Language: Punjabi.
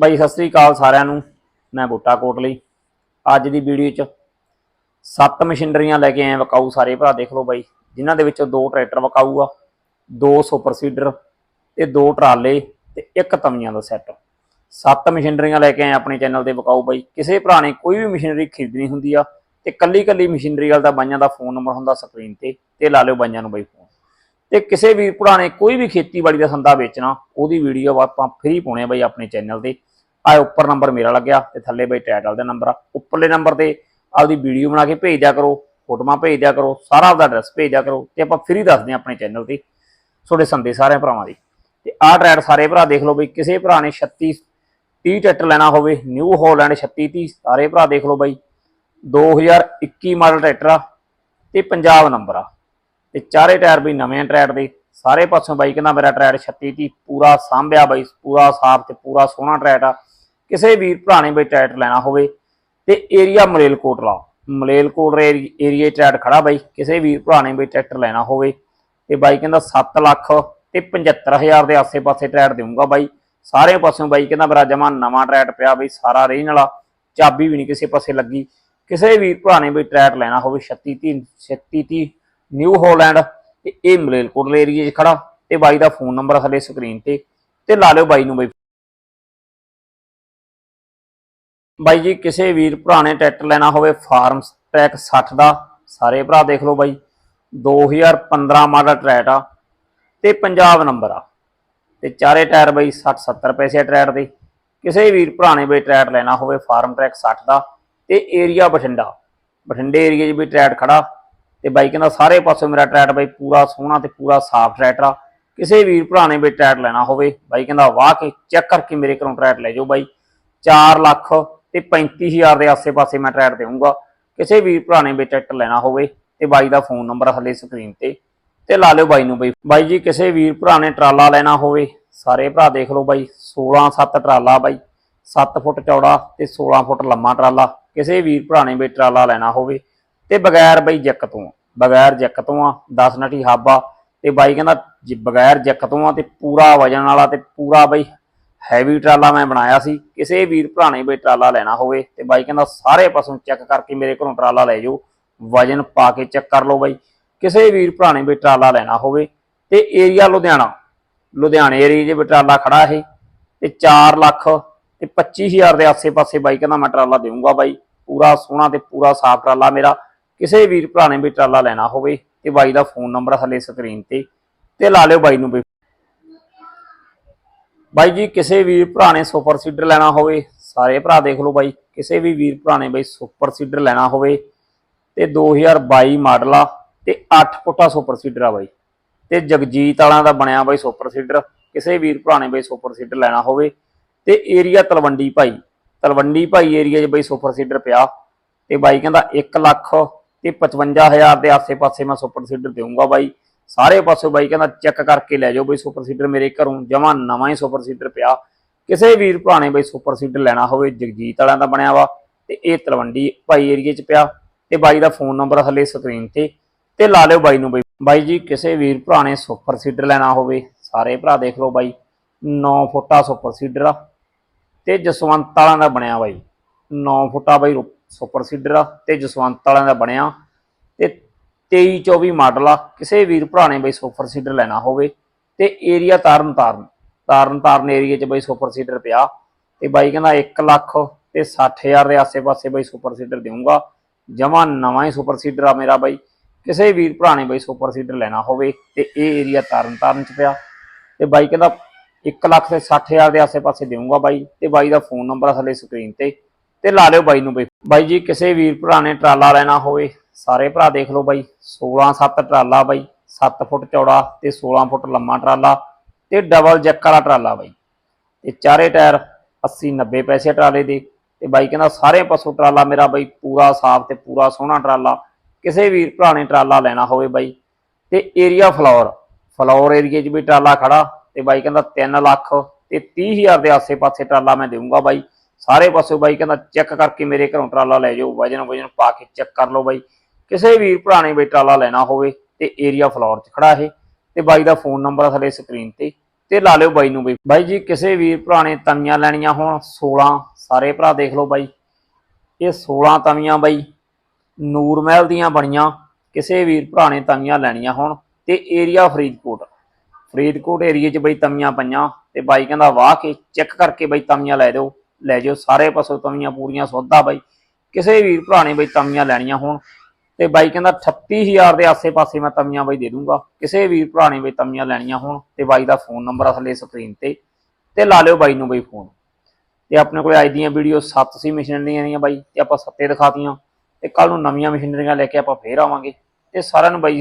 ਬਾਈ, ਸਤਿ ਸ੍ਰੀ ਅਕਾਲ ਸਾਰਿਆਂ ਨੂੰ। ਮੈਂ ਬੂਟਾ ਕੋਟਲੀ ਅੱਜ ਦੀ ਵੀਡੀਓ 'ਚ ਸੱਤ ਮਸ਼ੀਨਰੀਆਂ ਲੈ ਕੇ ਆਏ ਹਾਂ ਵਿਕਾਊ ਸਾਰੇ ਭਰਾ, ਦੇਖ ਲਓ ਬਾਈ। ਜਿਨ੍ਹਾਂ ਦੇ ਵਿੱਚੋਂ ਦੋ ਟਰੈਕਟਰ ਵਿਕਾਊ ਆ, ਦੋ ਸੁਪਰ ਸੀਡਰ ਤੇ ਦੋ ਟਰਾਲੇ ਤੇ ਇੱਕ ਤਵੀਆਂ ਦਾ ਸੈੱਟ। ਸੱਤ ਮਸ਼ੀਨਰੀਆਂ ਲੈ ਕੇ ਆਏ ਆਪਣੇ ਚੈਨਲ ਤੇ ਵਿਕਾਊ ਬਾਈ। ਕਿਸੇ ਭਰਾ ਨੇ ਕੋਈ ਵੀ ਮਸ਼ੀਨਰੀ ਖਰੀਦਣੀ ਹੁੰਦੀ ਆ ਤੇ ਕੱਲੀ ਕੱਲੀ ਮਸ਼ੀਨਰੀ ਵਾਲ ਦਾ ਬਾਈਆਂ ਦਾ ਫੋਨ ਨੰਬਰ ਹੁੰਦਾ ਸਕਰੀਨ ਤੇ ਤੇ ਲਾ ਲਿਓ ਬਾਈਆਂ ਨੂੰ ਬਾਈ ਫੋਨ। ਤੇ ਕਿਸੇ ਵੀ ਭਰਾ ਨੇ ਕੋਈ ਵੀ ਖੇਤੀਬਾੜੀ ਦਾ ਸੰਦਾ ਵੇਚਣਾ, ਉਹਦੀ ਵੀਡੀਓ ਆਪਾਂ ਫ੍ਰੀ ਪਾਉਣੇ ਆ ਬਾਈ ਆਪਣੇ ਚੈਨਲ ਤੇ। ਆ ਉੱਪਰ ਨੰਬਰ ਮੇਰਾ ਲੱਗਿਆ ਤੇ ਥੱਲੇ ਬਾਈ ਟਾਈਟਲ ਦਾ ਨੰਬਰ ਆ। ਉੱਪਰਲੇ ਨੰਬਰ ਤੇ ਆਪਦੀ ਵੀਡੀਓ ਬਣਾ ਕੇ ਭੇਜ ਦਿਆ ਕਰੋ, ਫੋਟੋਆਂ ਭੇਜ ਦਿਆ ਕਰੋ, ਸਾਰਾ ਆਪਦਾ ਐਡਰੈਸ ਭੇਜ ਦਿਆ ਕਰੋ ਤੇ ਆਪਾਂ ਫ੍ਰੀ ਦੱਸਦੇ ਆ ਆਪਣੇ ਚੈਨਲ ਤੇ। ਤੁਹਾਡੇ ਸੰਦੇ ਸਾਰਿਆਂ ਭਰਾਵਾਂ ਦੀ। ਤੇ ਆਹ ਟਰੈਡ ਸਾਰੇ ਭਰਾ ਦੇਖ ਲਓ ਬਈ, ਕਿਸੇ ਭਰਾ ਨੇ 36 30 ਟਰੈਕਟਰ ਲੈਣਾ ਹੋਵੇ ਨਿਊ ਹਾਲੈਂਡ 36 30 ਸਾਰੇ ਭਰਾ ਦੇਖ ਲਓ ਬਾਈ। 2021 ਮਾਡਲ ਟਰੈਕਟਰ ਆ ਤੇ ਪੰਜਾਬ ਨੰਬਰ ਆ। ਤੇ ਚਾਰੇ ਟਾਇਰ ਵੀ ਨਵੇਂ ਟਰੈਟ ਦੇ। ਸਾਰੇ ਪਾਸੋਂ ਬਾਈ ਕਹਿੰਦਾ ਮੇਰਾ ਟਰੈਟ 36 30 ਪੂਰਾ ਸਾਂਭਿਆ ਬਾਈ, ਪੂਰਾ ਸਾਫ਼ ਤੇ ਪੂਰਾ ਸੋਹਣਾ ਟਰੈਟ ਆ। ਕਿਸੇ ਵੀਰ ਭਰਾ ਨੇ ਬਈ ਟਰੈਕਟਰ ਲੈਣਾ ਹੋਵੇ ਤੇ area Malerkotla Malerkot area tractor ਖੜਾ ਬਾਈ, ਕਿਸੇ ਵੀਰ ਭਰਾ ਨੇ ਬਈ ਟਰੈਕਟਰ ਲੈਣਾ ਹੋਵੇ ਤੇ ਬਾਈ ਕਹਿੰਦਾ 7 ਲੱਖ ਤੇ 75000 ਦੇ ਆਸੇ-ਪਾਸੇ ਟਰੈਟ ਦੇਊਂਗਾ ਬਾਈ। ਸਾਰੇ ਪਾਸੋਂ ਬਾਈ ਕਹਿੰਦਾ ਮੇਰਾ ਜਮਾ ਨਵਾਂ ਟਰੈਟ ਪਿਆ ਬਈ, ਸਾਰਾ ਰੇਨ ਵਾਲਾ, ਚਾਬੀ ਵੀ ਨਹੀਂ ਕਿਸੇ ਪਾਸੇ ਲੱਗੀ। ਕਿਸੇ ਵੀਰ ਭਰਾ ਨੇ ਬਈ ਟਰੈਕਟਰ ਲੈਣਾ ਹੋਵੇ 36 30 36 30 ਨਿਊ ਹਾਲੈਂਡ ਤੇ ਇਹ ਮਲੇਲਕੋਟਲੇ ਏਰੀਏ 'ਚ ਖੜਾ ਤੇ ਬਾਈ ਦਾ ਫੋਨ ਨੰਬਰ ਥੱਲੇ ਸਕਰੀਨ ਤੇ ਤੇ ਲਾ ਲਿਓ ਬਾਈ ਨੂੰ ਬਾਈ। ਬਾਈ ਜੀ, ਕਿਸੇ ਵੀਰ ਭਰਾ ਨੇ ਟਰੈਕਟਰ ਲੈਣਾ ਹੋਵੇ, ਫਾਰਮ ਟਰੈਕ 60 ਦਾ, ਸਾਰੇ ਭਰਾ ਦੇਖ ਲਓ ਬਾਈ। 2015 ਮਾਡਲ ਟਰੈਕ ਆ ਤੇ ਪੰਜਾਬ ਨੰਬਰ ਆ। ਤੇ ਚਾਰੇ ਟਾਇਰ ਬਾਈ 60 70 ਪੈਸੇ ਟਰੈਕ ਦੇ। ਕਿਸੇ ਵੀਰ ਭਰਾ ਨੇ ਬਈ ਟਰੈਕ ਲੈਣਾ ਹੋਵੇ, ਫਾਰਮ ਟਰੈਕ 60 ਦਾ ਤੇ ਏਰੀਆ ਬਠਿੰਡਾ। ਬਠਿੰਡੇ ਏਰੀਆ 'ਚ ਵੀ ਟਰੈਕ ਖੜਾ। ਤੇ ਬਾਈ ਕਹਿੰਦਾ ਸਾਰੇ ਪਾਸੋਂ ਮੇਰਾ ਟਰੈਕ ਬਾਈ ਪੂਰਾ ਸੋਹਣਾ ਤੇ ਪੂਰਾ ਸਾਫ਼ ਟਰੈਕਟਰ ਆ। ਕਿਸੇ ਵੀਰ ਭਰਾ ਨੇ ਵੀ ਟਰੈਕ ਲੈਣਾ ਹੋਵੇ, ਬਾਈ ਕਹਿੰਦਾ ਵਾਹ ਕੇ ਚੈੱਕ ਕਰਕੇ ਮੇਰੇ ਘਰੋਂ ਟਰੈਕ ਲੈ ਜਾਓ ਬਾਈ। 4 ਲੱਖ ਤੇ 35000 ਦੇ ਆਸੇ-ਪਾਸੇ ਮੈਂ ਟਰੈਕਟਰ ਦੇਵਾਂਗਾ ਕਿਸੇ ਵੀਰ ਭਰਾ ਨੇ ਵੀ ਟਰੈਕਟਰ ਲੈਣਾ ਹੋਵੇ ਤੇ ਬਾਈ ਦਾ ਫੋਨ ਨੰਬਰ ਥੱਲੇ ਸਕਰੀਨ ਤੇ। ਤੇ ਲਾ ਲਿਓ ਬਾਈ ਨੂੰ ਬਾਈ। ਬਾਈ ਜੀ, ਕਿਸੇ ਵੀਰ ਭਰਾ ਨੇ ਟਰਾਲਾ ਲੈਣਾ ਹੋਵੇ, ਸਾਰੇ ਭਰਾ ਦੇਖ ਲਓ ਬਾਈ। 16 7 ਟਰਾਲਾ ਬਾਈ। 7 ਫੁੱਟ ਚੌੜਾ ਤੇ 16 ਫੁੱਟ ਲੰਮਾ ਟਰਾਲਾ। ਕਿਸੇ ਵੀਰ ਭਰਾ ਨੇ ਵੀ ਟਰਾਲਾ ਲੈਣਾ ਹੋਵੇ ਤੇ ਬਗੈਰ ਬਈ ਜੱਕ ਤੋਂ ਬਗੈਰ ਜੱਕ ਤੋਂ ਆ 10 ਨਟੀ ਹਾਬਾ, ਤੇ ਬਾਈ ਕਹਿੰਦਾ ਬਗੈਰ ਜੱਕ ਤੋਂ ਆ ਤੇ ਪੂਰਾ ਵਜਨ ਵਾਲਾ ਤੇ ਪੂਰਾ ਬਈ ਹੈਵੀ ਟਰਾਲਾ ਮੈਂ ਬਣਾਇਆ ਸੀ, ਕਿਸੇ ਵੀਰ ਭਰਾ ਨੇ ਬਈ ਟਰਾਲਾ ਲੈਣਾ ਹੋਵੇ, ਤੇ ਬਾਈ ਕਹਿੰਦਾ ਸਾਰੇ ਪਾਸੋਂ ਚੈੱਕ ਕਰਕੇ ਮੇਰੇ ਕੋਲੋਂ ਟਰਾਲਾ ਲੈ ਜਾਓ, ਵਜਨ ਪਾ ਕੇ ਚੈੱਕ ਕਰ ਲਓ ਬਾਈ, ਕਿਸੇ ਵੀਰ ਭਰਾ ਨੇ ਬਈ ਟਰਾਲਾ ਲੈਣਾ ਹੋਵੇ, ਤੇ ਏਰੀਆ ਲੁਧਿਆਣਾ, ਲੁਧਿਆਣੇ ਏਰੀਆ ਜੇ ਵੀ ਟਰਾਲਾ ਖੜਾ ਇਹ, ਤੇ 4 ਲੱਖ ਤੇ 25000 ਦੇ ਆਸੇ-ਪਾਸੇ ਬਾਈ ਕਹਿੰਦਾ ਮੈਂ ਟਰਾਲਾ ਦੇਵਾਂਗਾ ਬਾਈ, ਪੂਰਾ ਸੋਹਣਾ ਤੇ ਪੂਰਾ ਸਾਫ਼ ਟਰਾਲਾ ਮੇਰਾ ਕਿਸੇ ਵੀਰ ਭਰਾ ਨੇ ਵੀ ਟਰਾਲਾ ਲੈਣਾ ਹੋਵੇ ਤੇ ਬਾਈ ਦਾ ਫੋਨ ਨੰਬਰ ਥੱਲੇ ਸਕਰੀਨ ਤੇ ਤੇ ਲਾ ਲਿਓ ਬਾਈ ਨੂੰ ਵੀ। ਬਾਈ ਜੀ, ਕਿਸੇ ਵੀਰ ਭਰਾ ਨੇ ਸੁਪਰ ਸੀਡਰ ਲੈਣਾ ਹੋਵੇ, ਸਾਰੇ ਭਰਾ ਦੇਖ ਲਓ ਬਾਈ, ਕਿਸੇ ਵੀ ਵੀਰ ਭਰਾ ਨੇ ਬਾਈ ਸੁਪਰ ਸੀਡਰ ਲੈਣਾ ਹੋਵੇ ਤੇ 2022 ਮਾਡਲ ਆ ਤੇ 8 ਫੁੱਟਾ ਸੁਪਰ ਸੀਡਰ ਆ ਬਾਈ। ਤੇ ਜਗਜੀਤ ਵਾਲਿਆਂ ਦਾ ਬਣਿਆ ਬਾਈ ਸੁਪਰ ਸੀਡਰ, ਕਿਸੇ ਵੀਰ ਭਰਾ ਨੇ ਬਾਈ ਸੁਪਰ ਸੀਡਰ ਲੈਣਾ ਹੋਵੇ ਤੇ ਏਰੀਆ ਤਲਵੰਡੀ ਭਾਈ ਤਲਵੰਡੀ ਭਾਈ ਏਰੀਆ 'ਚ ਬਾਈ ਸੁਪਰ ਸੀਡਰ ਪਿਆ ਤੇ ਬਾਈ ਕਹਿੰਦਾ 1 ਲੱਖ ਤੇ 55000 ਦੇ ਆਸੇ-ਪਾਸੇ ਮੈਂ ਸੁਪਰ ਸੀਡਰ ਦੇਵਾਂਗਾ ਬਾਈ। ਸਾਰੇ ਪਾਸੇ ਬਾਈ ਕਹਿੰਦਾ ਚੈੱਕ ਕਰਕੇ ਲੈ ਜਾਓ ਬਈ ਸੁਪਰ ਸੀਡਰ ਮੇਰੇ ਘਰੋਂ ਜਮਾ ਨਵਾਂ ਹੀ ਸੁਪਰ ਸੀਡਰ ਪਿਆ। ਕਿਸੇ ਵੀਰ ਭਰਾ ਬਈ ਸੁਪਰ ਸੀਡਰ ਲੈਣਾ ਹੋਵੇ, ਜਗਜੀਤ ਵਾਲਿਆਂ ਦਾ ਬਣਿਆ ਵਾ ਤੇ ਇਹ ਤਲਵੰਡੀ ਭਾਈ ਏਰੀਏ 'ਚ ਪਿਆ ਤੇ ਬਾਈ ਦਾ ਫੋਨ ਨੰਬਰ ਥੱਲੇ ਸਕਰੀਨ ਤੇ ਤੇ ਲਾ ਲਿਓ ਬਾਈ ਨੂੰ ਬਈ। ਬਾਈ ਜੀ, ਕਿਸੇ ਵੀਰ ਭਰਾ ਨੇ ਸੁਪਰ ਸੀਡਰ ਲੈਣਾ ਹੋਵੇ, ਸਾਰੇ ਭਰਾ ਦੇਖ ਲਓ ਬਾਈ 9 ਫੁੱਟਾ ਸੁਪਰ ਸੀਡਰ ਆ ਤੇ ਜਸਵੰਤ ਵਾਲਿਆਂ ਦਾ ਬਣਿਆ ਬਾਈ। 9 ਫੁੱਟਾ ਬਾਈ ਰੁ- ਸੁਪਰ ਸੀਡਰ ਆ ਤੇ ਜਸਵੰਤ ਵਾਲਿਆਂ ਦਾ ਬਣਿਆ ਤੇ 23 24 ਮਾਡਲ ਆ। ਕਿਸੇ ਵੀਰ ਭਰਾ ਨੇ ਬਈ ਸੁਪਰ ਸੀਡਰ ਲੈਣਾ ਹੋਵੇ ਤੇ ਏਰੀਆ ਤਾਰਨ ਤਾਰਨ ਤਾਰਨ ਤਾਰਨ ਏਰੀਆ 'ਚ ਬਈ ਸੁਪਰ ਸੀਡਰ ਪਿਆ ਤੇ ਬਾਈ ਕਹਿੰਦਾ 1 ਲੱਖ ਤੇ 60000 ਦੇ ਆਸੇ-ਪਾਸੇ ਬਈ ਸੁਪਰ ਸੀਡਰ ਦੇਵਾਂਗਾ ਜਮਾ ਨਵਾਂ ਹੀ ਸੁਪਰ ਸੀਡਰ ਆ ਮੇਰਾ ਬਾਈ। ਕਿਸੇ ਵੀਰ ਭਰਾ ਨੇ ਬਈ ਸੁਪਰ ਸੀਡਰ ਲੈਣਾ ਹੋਵੇ ਤੇ ਇਹ ਏਰੀਆ ਤਾਰਨ ਤਾਰਨ 'ਚ ਪਿਆ। ਤੇ ਬਾਈ ਕਹਿੰਦਾ 1 ਲੱਖ ਤੇ 60000 ਦੇ ਆਸੇ-ਪਾਸੇ ਦੇਵਾਂਗਾ ਬਾਈ। ਤੇ ਬਾਈ ਦਾ ਫੋਨ ਨੰਬਰ ਆ ਥੱਲੇ ਸਕਰੀਨ ਤੇ। ਤੇ ਲਾ ਲਿਓ ਬਾਈ ਨੂੰ ਬਈ। ਬਾਈ ਜੀ, ਕਿਸੇ ਵੀਰ ਭਰਾ ਨੇ ਟਰਾਲਾ ਲੈਣਾ ਹੋਵੇ, ਸਾਰੇ ਭਰਾ ਦੇਖ ਲਓ ਬਾਈ। 16 7 ਟਰਾਲਾ ਬਾਈ 7 ਫੁੱਟ ਚੌੜਾ ਤੇ 16 ਫੁੱਟ ਲੰਮਾ ਟਰਾਲਾ ਤੇ ਡਬਲ ਜੈਕ ਵਾਲਾ ਟਰਾਲਾ ਬਾਈ। ਤੇ ਚਾਰੇ ਟਾਇਰ 80 90 ਪੈਸੇ ਟਰਾਲੇ ਦੇ। ਤੇ ਬਾਈ ਕਹਿੰਦਾ ਸਾਰੇ ਪਾਸੋਂ ਟਰਾਲਾ ਮੇਰਾ ਬਾਈ ਪੂਰਾ ਸਾਫ਼ ਤੇ ਪੂਰਾ ਸੋਹਣਾ ਟਰਾਲਾ। ਕਿਸੇ ਵੀਰ ਭਰਾ ਨੇ ਟਰਾਲਾ ਲੈਣਾ ਹੋਵੇ ਬਾਈ। ਤੇ ਏਰੀਆ ਫਲੋਰ। ਫਲੋਰ ਏਰੀਏ 'ਚ ਵੀ ਟਰਾਲਾ ਖੜਾ। ਤੇ ਬਾਈ ਕਹਿੰਦਾ 3 ਲੱਖ ਤੇ 30000 ਦੇ ਆਸੇ-ਪਾਸੇ ਟਰਾਲਾ ਮੈਂ ਦੇਵਾਂਗਾ ਬਾਈ। ਸਾਰੇ ਪਾਸੇ ਬਾਈ ਕਹਿੰਦਾ ਚੈੱਕ ਕਰਕੇ ਮੇਰੇ ਘਰੋਂ ਟਰਾਲਾ ਲੈ ਜਾਓ, ਵਜਨ ਵਜਨ ਪਾ ਕੇ ਚੈੱਕ ਕਰ ਲਓ ਬਾਈ। ਕਿਸੇ ਵੀਰ ਭਰਾ ਨੇ ਬਈ ਟਰਾਲਾ ਲੈਣਾ ਹੋਵੇ ਤੇ ਏਰੀਆ ਫਲੋਰ 'ਚ ਖੜਾ ਇਹ ਤੇ ਬਾਈ ਦਾ ਫੋਨ ਨੰਬਰ ਆ ਥੱਲੇ ਸਕਰੀਨ ਤੇ ਤੇ ਲਾ ਲਿਓ ਬਾਈ ਨੂੰ ਬਈ। ਬਾਈ ਜੀ, ਕਿਸੇ ਵੀਰ ਭਰਾ ਨੇ ਤਵੀਆਂ ਲੈਣੀਆਂ ਹੋਣ 16 ਸਾਰੇ ਭਰਾ ਦੇਖ ਲਓ ਬਾਈ। ਇਹ 16 ਤਵੀਆਂ ਬਾਈ, ਨੂਰ ਮਹਿਲ ਦੀਆਂ ਬਣੀਆਂ। ਕਿਸੇ ਵੀਰ ਭਰਾ ਨੇ ਤਵੀਆਂ ਲੈਣੀਆਂ ਹੋਣ ਤੇ ਏਰੀਆ ਫਰੀਦਕੋਟ। ਫਰੀਦਕੋਟ ਏਰੀਏ 'ਚ ਬਈ ਤਵੀਆਂ ਪਈਆਂ ਤੇ ਬਾਈ ਕਹਿੰਦਾ ਵਾਹ ਕੇ ਚੈੱਕ ਕਰਕੇ ਬਈ ਤਵੀਆਂ ਲੈ ਦਿਓ। ਲੈ ਜਿਓ, ਸਾਰੇ ਪਾਸੋਂ ਤਵੀਆਂ ਪੂਰੀਆਂ, ਸੌਦਾ ਬਾਈ। ਕਿਸੇ ਵੀਰ ਭਰਾ ਨੇ ਬਈ ਤਵੀਆਂ ਲੈਣੀਆਂ ਹੋਣ। ਤੇ ਬਾਈ ਕਹਿੰਦਾ 38000 ਦੇ ਆਸੇ-ਪਾਸੇ ਮੈਂ ਤਵੀਆਂ ਬਾਈ ਦੇ ਦੂੰਗਾ। ਕਿਸੇ ਵੀਰ ਭਰਾ ਨੇ ਬਈ ਤਵੀਆਂ ਲੈਣੀਆਂ ਹੋਣ ਤੇ ਬਾਈ ਦਾ ਫੋਨ ਨੰਬਰ ਆ ਥੱਲੇ ਸਕਰੀਨ ਤੇ। ਤੇ ਲਾ ਲਿਓ ਬਾਈ ਨੂੰ ਬਈ ਫੋਨ ਤੇ ਆਪਣੇ ਕੋਲ ਅੱਜ ਦੀਆਂ ਵੀਡੀਓ 7 ਸੀ ਮਸ਼ੀਨਰੀਆਂ ਦੀਆਂ ਬਾਈ, ਤੇ ਆਪਾਂ ਸੱਤੇ ਦਿਖਾਤੀਆਂ ਤੇ ਕੱਲ ਨੂੰ ਨਵੀਆਂ ਮਸ਼ੀਨਰੀਆਂ ਲੈ ਕੇ ਆਪਾਂ ਫੇਰ ਆਵਾਂਗੇ। ਤੇ ਸਾਰਿਆਂ ਨੂੰ ਬਾਈ